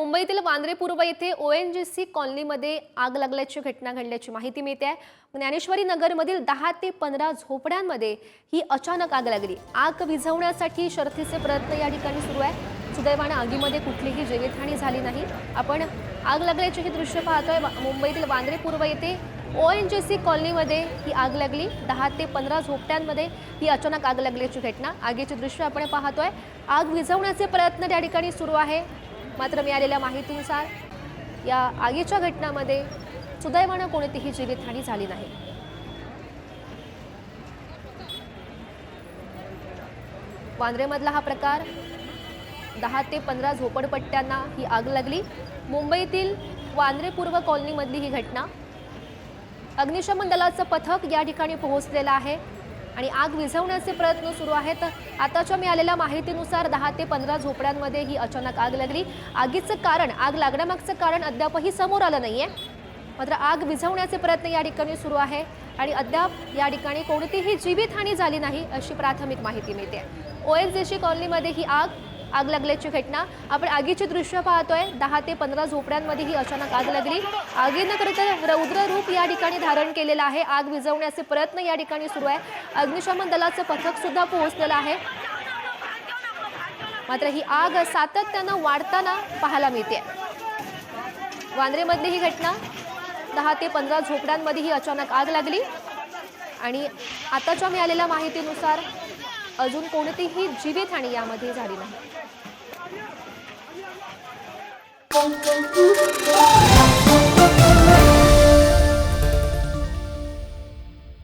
मुंबईतील वांद्रे पूर्व येथे ओएनजीसी कॉलनीमध्ये आग लागल्याची घटना घडल्याची माहिती मिळते आहे. ज्ञानेश्वरी नगरमधील दहा ते पंधरा झोपड्यांमध्ये ही अचानक आग लागली. आग विझवण्यासाठी शर्थीचे प्रयत्न या ठिकाणी सुरू आहे. सुदैवानं आगीमध्ये कुठलीही जीवितहानी झाली नाही. आपण आग लागल्याची ही दृश्य पाहतोय. मुंबईतील वांद्रे पूर्व येथे ओ एन जे सी कॉलनीमध्ये ही आग लागली. दहा ते पंधरा झोपड्यांमध्ये ही अचानक आग लागल्याची घटना. आगीचे दृश्य आपण पाहतोय. आग विझवण्याचे प्रयत्न त्या ठिकाणी सुरू आहे. मात्र मिळालेल्या माहितीनुसार या आगीच्या घटनामध्ये सुदैवानं कोणतीही जीवितहानी झाली नाही. वांद्रेमधला हा प्रकार दहा ते पंधरा झोपडपट्ट्यांना ही आग लागली. मुंबईतील वांद्रे पूर्व कॉलनीमधली ही घटना. अग्निशमन दलाचं पथक या ठिकाणी पोहोचलेलं आहे. आणि आग विझवण्याचे प्रयत्न सुरू आहेत. आताच्या मिळालेल्या माहितीनुसार दहा ते पंधरा झोपड्यांमध्ये ही अचानक आग लागली. आगीचं कारण आग लागण्यामागचं कारण अद्यापही समोर आलं नाहीये. मात्र आग विझवण्याचे प्रयत्न या ठिकाणी सुरू आहे आणि अद्याप या ठिकाणी कोणतीही जीवितहानी झाली नाही अशी प्राथमिक माहिती मिळते. ओएसजीसी कॉलनीमध्ये ही आग आग लागल्याची घटना. आपण आगीचे दृश्य पाहतोय. दहा ते पंधरा झोपड्यांमध्ये ही अचानक आग लागली. आगीनं खरं तर रौद्र रूप या ठिकाणी धारण केलेलं आहे. आग विझवण्याचे प्रयत्न या ठिकाणी सुरू आहे. अग्निशमन दलाचं पथक सुद्धा पोहोचलेलं आहे. मात्र ही आग सातत्यानं वाढताना पाहायला मिळते. वांद्रेमधली ही घटना. दहा ते पंधरा झोपड्यांमध्ये ही अचानक आग लागली. आणि आताच्या मिळालेल्या माहितीनुसार अजून कोणतीही जीवितहानी यामध्ये झाली नाही Thank you.